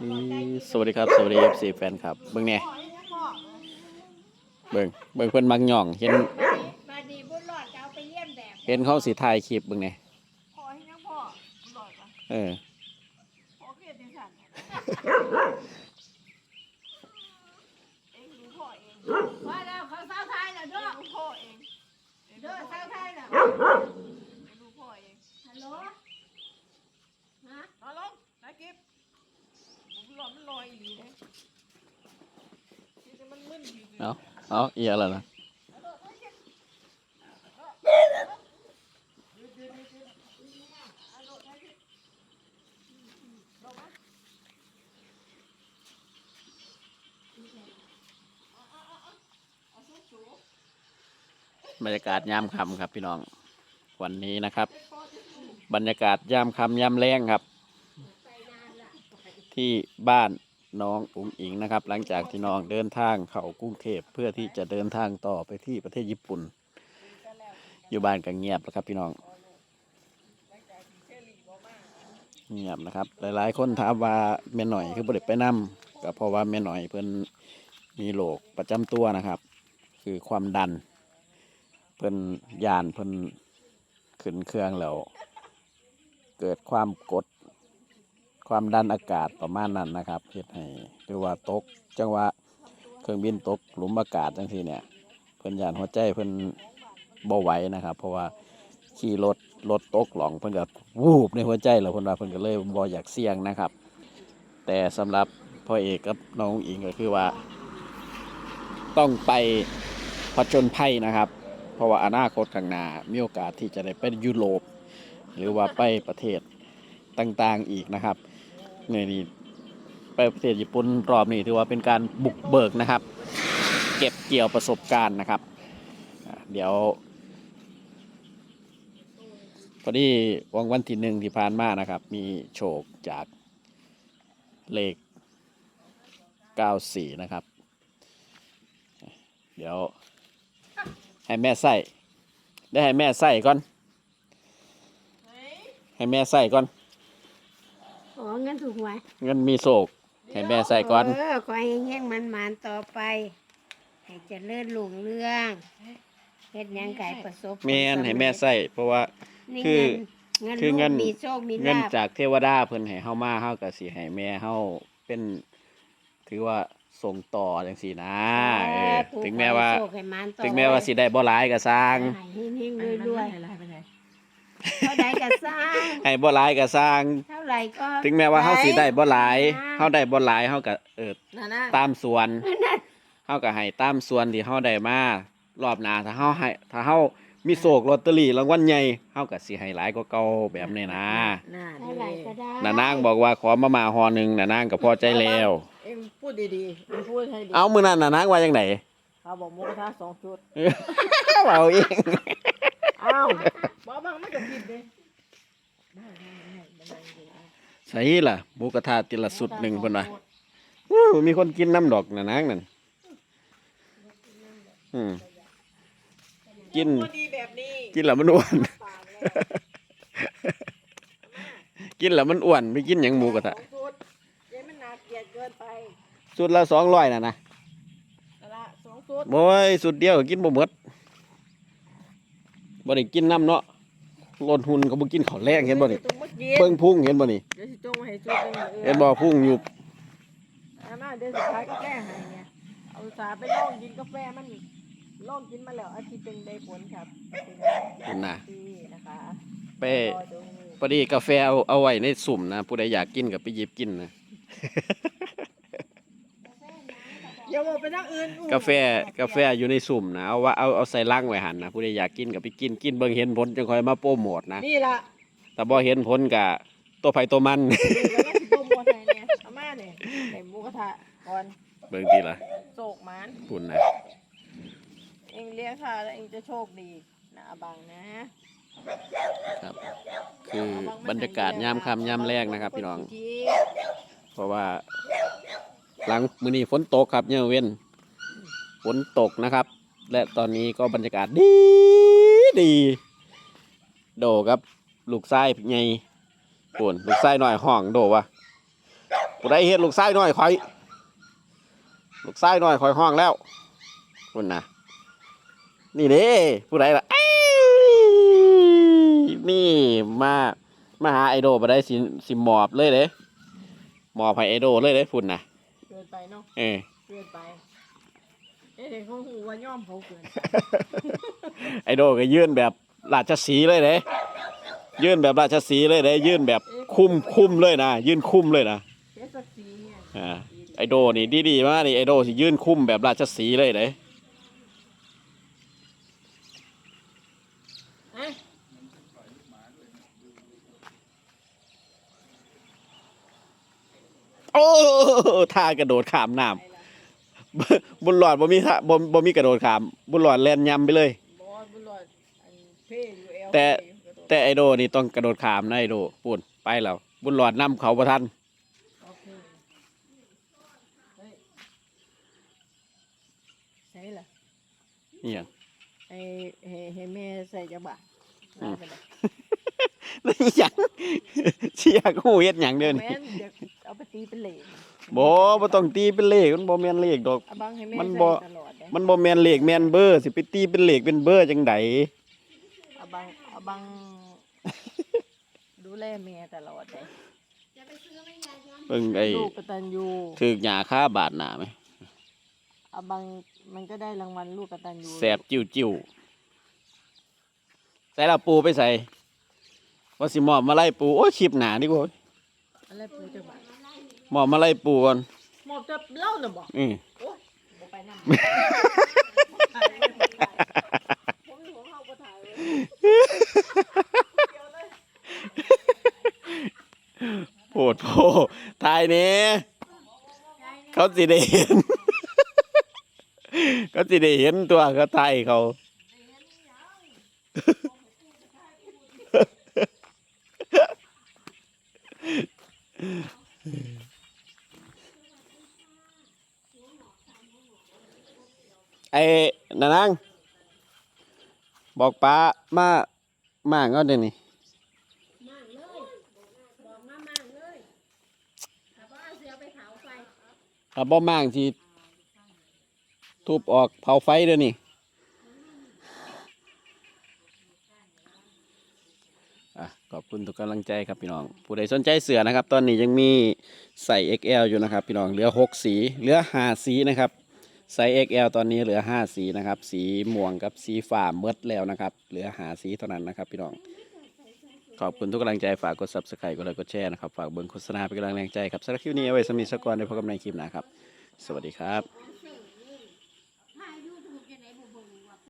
สวัสดีครับ สวัสดีเอฟซีแฟนครับ เบิ่งเนี่ยเบิ่งเบิ่งเพิ่อนมักย่อง เห็นมาดีบุญหลอดจะเอาไปเยี่ยมแบบเห็นเขาสิถ่ายคลิปเบิ่งเนี่ยพอให้ยังพ่อหลอดวะเออพอเครียดจังสันเองรู้พ่อเองว่าแล้วเขาเศร้าไทยแล้วเด้อรู้พ่อเองเด้อเศร้าไทยแล้วรู้พ่อเองฮัลโหลฮะ นอนลงนายกิฟผมห ลอนมันลอยอีกเลยที่จะมันมึนอยู่เอาเอาเอียแล้วนะบรรยากาศยามค่ำครับพี่น้อง วันนี้นะครับ บรรยากาศยามค่ำยามแรงครับ ที่บ้านน้องอุ๋งอิงนะครับ หลังจากที่น้องเดินทางเข้ากรุงเทพเพื่อที่จะเดินทางต่อไปที่ประเทศญี่ปุ่น อยู่บ้านก็เงียบแล้วครับพี่น้องเงียบนะครับ หลายๆ คนถามว่าแม่หน่อยคือบ่ได้ไปนํก็เพราะว่าแม่หน่อยเพิ่นมีโรคประจำตัวนะครับ คือความดัน เพิ่นยานเพิ่นขึ้นเครื่องแล้ว เกิดความกด ความดันอากาศประมาณนั้นนะครับเฮ็ดให้หรือว่าตกจังหวะเครื่องบินตกหลุมอากาศจังซี่เนี่ยเพิ่นยานหัวใจเพิ่นบ่ไหวนะครับ เพราะว่าขี่รถรถตกหลองเพิ่นก็วูบในหัวใจแล้วเพิ่นว่าเพิ่นก็เลยบ่อยากเสี่ยงนะครับ แต่สำหรับพ่อเอกกับน้องอิงก็คือว่า ต้องไปผจญภัยนะครับ เพราะว่าอนาคตข้างหน้ามีโอกาสที่จะได้ไปยุโรป หรือว่าไปประเทศต่างๆอีกนะครับ นี่นี่ไปประเทศญี่ปุ่นรอบนี้ถือว่าเป็นการบุกเบิกนะครับ เก็บเกี่ยวประสบการณ์นะครับ เดี๋ยวพอดีวันวันที่หนึ่งที่ผ่านมานะครับ มีโชคจากเลข 94 นะครับ เดี๋ยว ให้แม่ใส่ได้ให้แม่ใส่ก่อน ให้แม่ใส่ก่อน อ๋อเงินถูกหวยเงินมีโศกให้แม่ใส่ก่อน เออขอให้เงี้ยมันมันๆต่อไป ให้เจริญรุ่งเรืองเฮ็ดหยังไก่ประสบผลแม่นสำเร็จให้แม่ใส่เพราะว่า นี่คือเงินคือลูกเงินมีโชคมีเงินลาภจากเทวดาเพิ่นให้เฮามาเฮาก็สิให้แม่เฮาเป็น ถือว่าส่งต่อจังซี่นะเออถูกถึงแม้ว่าให้โชคให้มันต่อถึงแม้ว่าสิได้บ่หลายก็สร้าง ให้เฮงๆรวยอะไรไปไหนๆ เท่าใดก็สร้างให้บ่หลายก็สร้าง เท่าไหร่ก็ถึงแม้ว่าเฮาสิได้บ่หลายอ่าเฮาได้บ่หลายเฮาก็เออน่าน่าตามส่วนเฮาก็ให้ตามส่วนที่เฮาได้มารอบหน้าถ้าเฮาให้ถ้าเฮามีโศกลอตเตอรี่รางวัลใหญ่เฮาก็สิให้หลายกว่าเก่าแบบนี้นะน่าเท่าไหร่ก็ได้น่ะนางบอกว่าขอมาม่าห่อหนึงน่ะนางก็พอใจแล้ว เอ็งพูดดีๆเอ็งพูดให้ดีเอามื้อนั้นน่ะนางว่าจังไดเขาบอกหมูกระทะสองชุดเว้าเอง อ้าว บอกบางไม่กับผิดเลยใส่ล่ะหมูกระทะติละสุดหนึ่งเพิ่นว่าอู้มีคนกินน้ำดอกนะนางนั่นอืมกินดีแบบนี้กินแล้วมันอ้วน กินแล้วมันอ้วนไม่กินหยังหมูกระทะสุดยังมันนาเกลียดเกินไปสุดละสองร้อยน่ะนะละสองชุดโอ้ยสุดเดียวกินบ่หมดบ่ได้กินน้ำเนาะ ลดหุ่นก็บ่กินข้าวแรงเห็นบ่นี่ดี๋ยวสิจงมากินเบิ่งพุ่งเห็นบ่นี่เดี๋ยวสิจงมาให้ชุดหนึ่งออเห็นบ่พุ่งอยู่อามาเดี๋ยวสุดท้ายกาแฟให้เนี่ยเอาสาห์ไปลองกินกาแฟมันลองกินมาแล้วอาทิตย์หนึงได้ผลครับเป็นนั่นน่ะดีนะคะไปรอดูนี่พอดีกาแฟเอาเอาไว้ในสุ่มนะผู้ใดอยากกินก็ไปหยิบกินนะ อย่าบอกไปทางอื่นอู้กาแฟกาแฟอยู่ในสุ่มนะเอาว่าเอาเอาใส่ลังไว้หันนะผู้ใดอยากกินก็ไปกินกินเบิ่งเห็นผลจึงค่อยมาโปรโมทนะนี่ล่ะแต่บ่เห็นผลก็ตัวไผตัวมันนี่แล้วก็สิโปรโมทให้เนี่ยอาม่าเนี่ยใส่หมูกระทะก่อนเบิ่งทีละโศกหมันปุ่นนะเองเลี้ยงค่ะแล้วเองจะโชคดีนะอาบังนะครับ คือบรรยากาศยามค่ำยามแรงนะครับ พี่น้องคขี้เพราะว่า หลังมือนี้ฝนตกครับเนี่ยเว้นฝนตกนะครับ และตอนนี้ก็บรรยากาศดีดี โดกับ ลูกไส้ใหญ่ปุ่นลูกไส้หน่อยห้องโดวะผู้ใดเฮ็ดลูกไส้หน้อยคอย ลูกไส้หน้อยคอยห้องแล้วคุณนะนี่เด้ผู้ใดล่ะนี่มามาหาไอโดมาได้สิสิหมอบเลยเด้หมอบให้ไอโดเลยเด้พุ่นนะ กินไปเนาะเออ เกินไป เอ๊ะเด็กเขาหูว่าย่อมเขาเกินไอโดก็ยื่นแบบราชสีห์เลยเด้ยื่นแบบราชสีห์เลยเด้ยื่นแบบคุ้มคุ้มเลยนะยื่นคุ้มเลยนะเจ๊สักสีเนี่ยอ่าไอโดนี่ดีๆมากนี่ไอโดสิยื่นคุ้มแบบราชสีห์เลยเด้ เอ๊ะ โอ้ท่ากระโดดขามน้ำบุญหลอดบ่มีท่าบ่บ่มีกระโดดขาม บุญหลอดแล่นยำไปเลย บอสบุญรอดอันเพ่อยู่เอลแต่เพ่อยู่กระโดดแต่ไอโดนี่ต้องกระโดดขามนะไอโดปุ่นไปแล้วบุญหลอดนำเขาประทันโอเคเฮ้ยใช่ล่ะนี่หยัง ไอ้เฮเฮแม่ใส่จักบะอืม ไปเลย นี่หยังเชียกหูเฮ็ดหยังเด้อแม่นี่นเดี๋ยวเอาไปตีเป็นเหล็กบ่บ่ต้องตีเป็นเลขมันบ่แม่นเลขดอก เอาบังให้แม่มันใส่บ่ตลอดเลยมันบ่แม่นเลขแม่นเบอร์สิไปตีเป็นเลขเป็นเบอร์จังไดเอาบังเอาบังดูแลแม่ตลอดเลยจะไปซื้อไม่ยายย้อนเบิ่งไอ้ลูกกตัญญูถึกหญ้าค่าบาดหน้าไหมเอาบังมันก็ได้รางวัลลูกกตัญญูแสบจิ้วจิ้วใส่ละปูไปใส่ ว่าสิมอบมาไล่ปูโอ้ยคลิปหนาดีกว่าอะไรปูจักบะมอบมาไล่ปูก่อนหมอบจะเล่าน่ะบอกอือโอ้ยบ่ไปนำผมอยู่ของเฮาบ่ถ่ายเลยเดี๋ยวเลยโพดโพทายเนี้เขาสิได้เห็น เขาสิได้เห็นตัวเขาไทยเขา ไอ้นานังบอกป้ามามางก็เดี๋ยวนี้มากเลย บอกมามากเลยถ้าว่เอาเสือไปเผาไฟ ถ้าบ่มางที่ทุบออกเผาไฟเดี๋ยวนี้ อะขอบคุณทุกกำลังใจครับพี่น้อง ผู้ใดสนใจเสือนะครับ ตอนนี้ยังมีใส่ XL อยู่นะครับ พี่น้องเหลือ 6 สีเหลือ 5 สีนะครับใส่ XL ตอนนี้เหลือ 5 สีนะครับ สีม่วงกับสีฟ้าเมดแล้วนะครับ เหลือหาสีเท่านั้นนะครับ พี่น้อง ขอบคุณทุกกำลังใจฝากกด subscribe กดไลค์กดแชร์นะครับ ฝากเบิ่งโฆษณาเป็นกำลังแรงใจครับสำหรับคลิปนี้เอาไว้สำหรับนิสกรในพบกันในคลิปหน้าครับ สวัสดีครับ